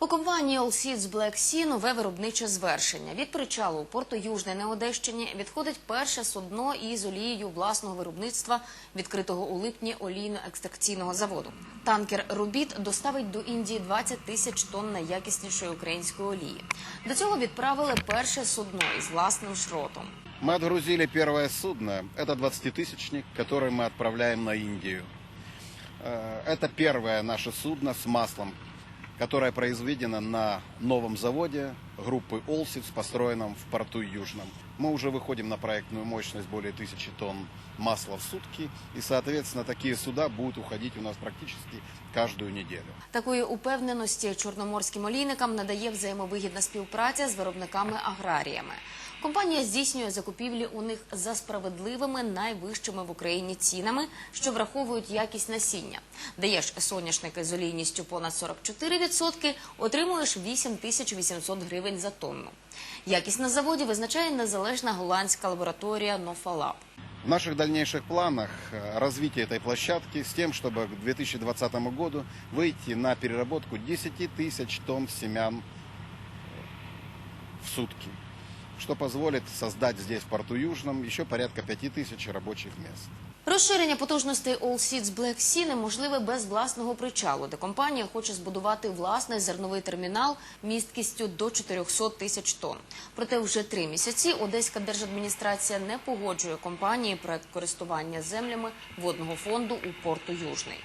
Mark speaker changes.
Speaker 1: У компанії All Seeds Black Sea нове виробниче звершення. Від причалу у порту Южне на Одещині відходить перше судно із олією власного виробництва, відкритого у липні олійно-екстракційного заводу. Танкер «Рубіт» доставить до Індії 20 тисяч тонн найякіснішої української олії. До цього відправили перше судно із власним шротом.
Speaker 2: Мы отгрузили первое судно. Это 20-тысячник, который мы отправляем на Индию. Э, Это первое наше судно с маслом, которое произведена на новом заводе группы Олсиц, построенном в порту Южном. Мы уже выходим на проектную мощность более тысячи тонн масла в сутки. И, соответственно, такие суда будут уходить у нас практически каждую неделю.
Speaker 1: Такої упевненості чорноморським олійникам надає взаємовигідна співпраця з виробниками-аграріями. Компанія здійснює закупівлі у них за справедливими найвищими в Україні цінами, що враховують якість насіння. Даєш соняшники з олійністю понад 44%, отримуєш 8800 гривень за тонну. Якість на заводі визначає незалежна голландська лабораторія Нофалаб.
Speaker 2: В наших дальнейших планах э, развитие этой площадки с тем, чтобы к 2020 году выйти на переработку 10 тысяч тонн семян э, в сутки, что позволит создать здесь, в порту Южном, еще порядка 5 тысяч рабочих мест.
Speaker 1: Розширення потужностей All Seeds Black Sea неможливе без власного причалу, де компанія хоче збудувати власний зерновий термінал місткістю до 400 тисяч тонн. Проте вже три місяці Одеська держадміністрація не погоджує компанії проект користування землями водного фонду у порту Южний.